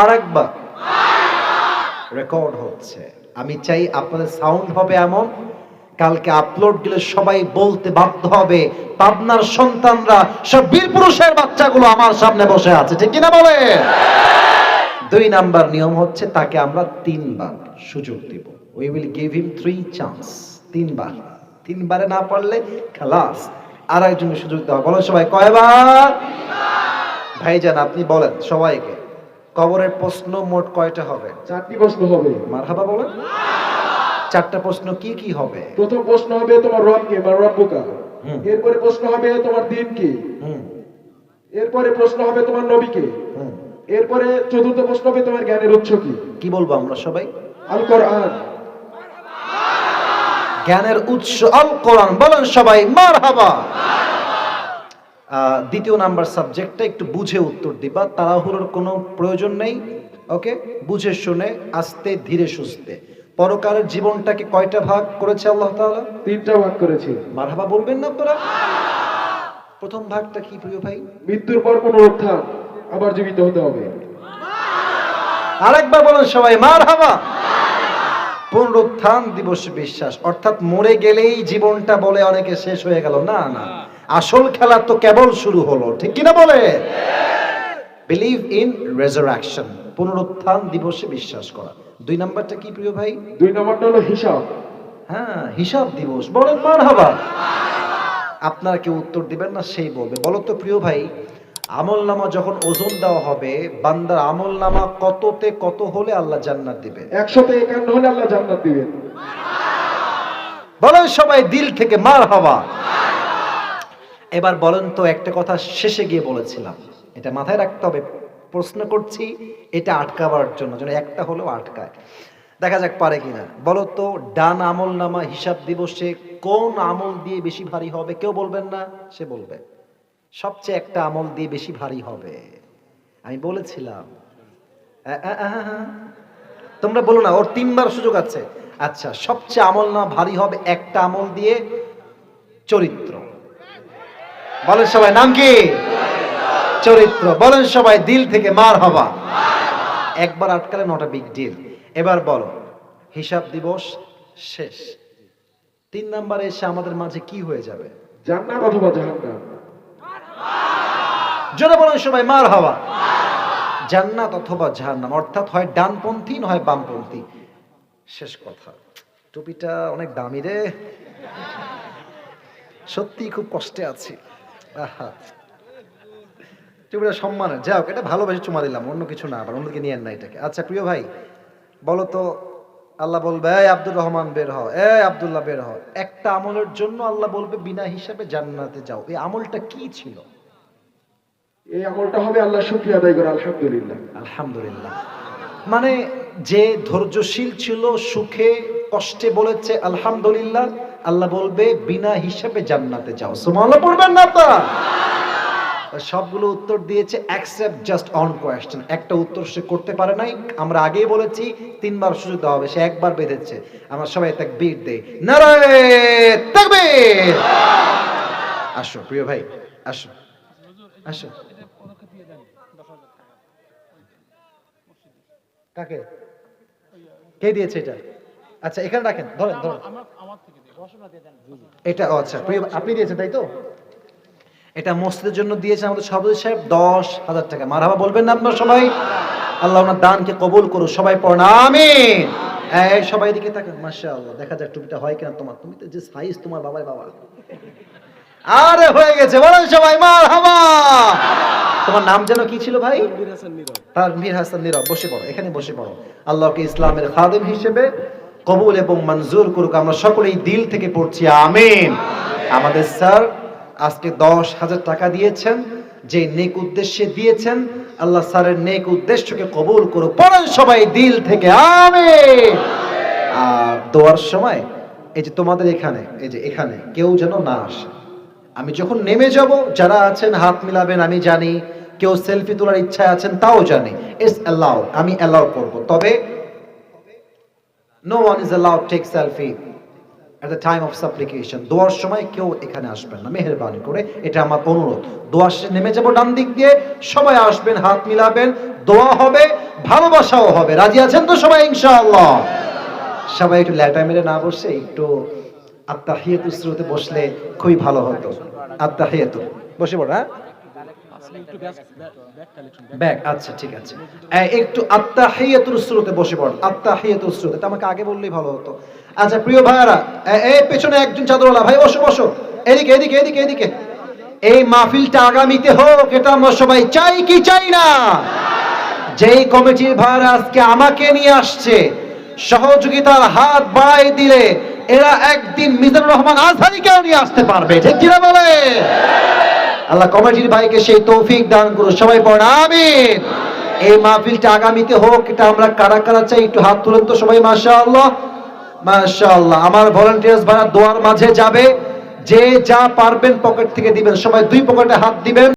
আর একবার রেকর্ড হচ্ছে। আমি চাই আপনাদের সাউন্ড হবে এমন। কালকে আপলোড সবাই বলতে বাধ্য হবে, পাবনার সন্তানরা সব বাচ্চাগুলো আমার সামনে বসে আছে। ঠিক কিনা বলে দুই নাম্বার নিয়ম হচ্ছে তাকে আমরা তিনবার সুযোগ দিব। We will give him three chance তিনবার। তিনবারে না পারলে খালাস আর একজনের সুযোগ দেওয়া। বলো সবাই কয়বার? ভাইজান, আপনি বলেন সবাইকে। কবরের প্রশ্ন মোট কয়টা হবে? চারটি প্রশ্ন হবে। মারহাবা বলেন। চারটা প্রশ্ন কি কি হবে? প্রথম প্রশ্ন হবে তোমার রব কে বা রব্বুকা। হুম। এরপরে প্রশ্ন হবে তোমার দিন কি এরপরে প্রশ্ন হবে তোমার নবী কে এরপরে চতুর্থ প্রশ্ন হবে তোমার জ্ঞানের উৎস কি? কি বলব আমরা সবাই? আল কোরআন জ্ঞানের উৎস আল কোরআন বলেন সবাই মারহাবা। দ্বিতীয় নাম্বার সাবজেক্টটা একটু বুঝে উত্তর দিবা। তাড়াহুড়োর কোনো প্রয়োজন নেই ওকে? বুঝে শুনে আস্তে ধীরে সুস্থে। পরকালের জীবনটাকে কয়টা ভাগ করেছে আল্লাহ তাআলা? তিনটা ভাগ করেছি। মারহাবা বলবেন না আপনারা? প্রথম ভাগটা কি প্রিয় ভাই? মৃত্যুর পর পুনরুত্থান আবার জীবিত হতে হবে। আরেকবার বলেন সবাই মার হাবা পুনরুত্থান দিবস বিশ্বাস। অর্থাৎ মরে গেলেই জীবনটা বলে অনেকে শেষ হয়ে গেল। না না। আসল খেলা তো কেবল শুরু হলো ঠিক কিনা বলে? বিলিভ ইন রেজারাকশন পুনরুত্থান দিবসে বিশ্বাস করা। দুই নাম্বারটা কি প্রিয় ভাই? দুই নম্বরটা হলো হিসাব। হ্যাঁ হিসাব দিবস বলেন মার হাবা আপনারা কেউ উত্তর দিবেন না সেই বলবে। বলো তো প্রিয় ভাই আমল নামা যখন ওজন দেওয়া হবে বান্দার আমল নামা কততে কত হলে আল্লাহ জান্নাত দিবে? একশোতে একান্ন হলে আল্লাহ জান্নাত দিবেন। বলেন সবাই দিল থেকে মার হওয়া এবার বলেন তো একটা কথা শেষে গিয়ে বলেছিলাম। এটা মাথায় রাখতে হবে, প্রশ্ন করছি, এটা আটকাবার জন্য, যেন একটা হলেও আটকায়। দেখা যাক পারে কিনা। বলো তো, ডান আমল নামা হিসাব দিবসে কোন আমল দিয়ে বেশি ভারী হবে? কেউ বলবেন না, সে বলবে। সবচেয়ে একটা আমল দিয়ে বেশি ভারী হবে। আমি বলেছিলাম। তোমরা বলো না, ওর তিনবার সুযোগ আছে। আচ্ছা সবচেয়ে আমল না ভারী হবে একটা আমল দিয়ে চরিত্র। বলেন সবাই নাম কি? চরিত্র। বলেন সবাই দিল থেকে মার হবা। একবার আটকালে নটা বিগ ডিল এবার বলো হিসাব দিবস শেষ। তিন নাম্বারে এসে আমাদের মাঝে কি হয়ে যাবে? জান্নাত অথবা জাহান্নাম? জোরে বলেন সবাই মার হওয়া জান্নাত অথবা জাহান্নাম। অর্থাৎ হয় ডানপন্থী নয় বামপন্থী? শেষ কথা। টুপিটা অনেক দামি রে। সত্যি খুব কষ্টে আছি। আহা। টুপিটা সম্মানের যাও এটা ভালোবেসে চুমা দিলাম অন্য কিছু না আবার অন্যদিকে নিয়ে না এটাকে। আচ্ছা প্রিয় ভাই বলো তো আল্লাহ বলবে এই আব্দুর রহমান বের হ এ আব্দুল্লাহ বের হ একটা আমলের জন্য আল্লাহ বলবে বিনা হিসাবে জান্নাতে যাও। এই আমলটা কি ছিল? এই আমলটা হবে আল্লাহ শুক্রিয়া আদায় করে আলহামদুলিল্লাহ। আলহামদুলিল্লাহ। মানে যে ধৈর্যশীল ছিল সুখে কষ্টে বলেছে আলহামদুলিল্লাহ। আল্লাহ বলবে, বিনা হিসাবে জান্নাতে যাও। সুবহানাল্লাহ, পড়বেন না আপনারা সবগুলো উত্তর দিয়েছে অ্যাকসেপ্ট জাস্ট অন কোয়েশ্চেন একটা উত্তর সে করতে পারে নাই। আমরা আগেই বলেছি, তিনবার সুযোগ দেওয়া হবে। সে একবার বেঁধেছে। আমরা সবাই তাকবীর দেই। নারায়ে তাকবীর! আসো, প্রিয় ভাই, আসো আসো। কাকে? কে দিয়েছে এটা? আচ্ছা এখানে রাখেন। ধরেন ধরেন। এটা আচ্ছা আপনি দিয়েছেন তাই তো? এটা মসজিদের জন্য দিয়েছে আমাদের সভাপতি সাহেব দশ হাজার টাকা। বলবেন না আপনার সবাই? আল্লাহ ওনার দানকে কবুল করো সবাই পড়েন আমিন। এই সবাই দিকে তাকান মাসা আল্লাহ দেখা যাক টুপিটা হয় কিনা তোমার। তুমি তো যে সাইজ তোমার বাবার বাবা। আরে হয়ে গেছে বলেন সবাই মারহাবা। তোমার নাম যেন কি ছিল ভাই? তানভীর হাসান নীরব বসে পড়ো এখানে বসে পড়ো। আল্লাহকে ইসলামের খাদেম হিসেবে কবুল এবং মঞ্জুর করুক। আমরা সকলেই দিল থেকে পড়ছি। আমিন। আমাদের স্যার আজকে দশ হাজার টাকা দিয়েছেন, যে নেক উদ্দেশ্যে দিয়েছেন। আল্লাহ স্যারের নেক উদ্দেশ্যকে কবুল করুক। পড়েন সবাই দিল থেকে। আমিন। আর দোয়ার সময় এই যে তোমাদের এখানে, এই যে এখানে কেউ যেন না আসে। আমি যখন নেমে যাব, যারা আছেন, হাত মিলাবেন, আমি জানি। কেউ সেলফি তোলার ইচ্ছা আছেন, তাও জানি। ইটস অ্যালাউ আমি অ্যালাউ করব। তবে no one is allow take selfie at the time of supplication দোয়ার সময় কেউ এখানে আসবেন না। মেহেরবানি করে এটা আমার অনুরোধ। দোয়া শেষে নেমে যাব ডান দিক দিয়ে। সবাই আসবেন, হাত মিলাবেন। দোয়া হবে, ভালোবাসাও হবে। রাজি আছেন তো সবাই, ইনশাআল্লাহ? সবাই একটু ল্যাটা মেরে না বসে, একটু আত্মাহিয়াতু স্রোতে বসলে খুবই ভালো হতো। আত্মাহিয়াতু। বসে পড় ব্যাগ আচ্ছা ঠিক আছে। একটু বসে আমাকে আগে বললেই ভালো হতো। আচ্ছা প্রিয় ভাইয়ারা এই পেছনে একজন চাদরওয়ালা, ভাই, বসো বসো। এদিকে এদিকে এদিকে এদিকে। এই মাহফিলটা আগামীতে হোক, এটা আমরা সবাই চাই কি চাই না? যেই কমিটির আজকে আমাকে নিয়ে আসছে, সহযোগিতার হাত বাড়াই দিলে এরা একদিন মিজানুর রহমান আজহারিকেও নিয়ে আসতে পারবে। ঠিক কিনা বলে? আল্লাহ কমিটির ভাইকে সেই তৌফিক দান করো সবাই পড় আমিন। এই মাহফিলটা আগামীতে হোক, এটা আমরা কারা কারা চাই, একটু হাত তুলেন তো সবাই, মাশাআল্লাহ। মাশাআল্লাহ, আমার ভলান্টিয়ার্স ভাড়া দোয়ার মাঝে যাবে, যে যা পারবেন পকেট থেকে দিবেন। সবাই দুই পকেটে হাত দিবেন।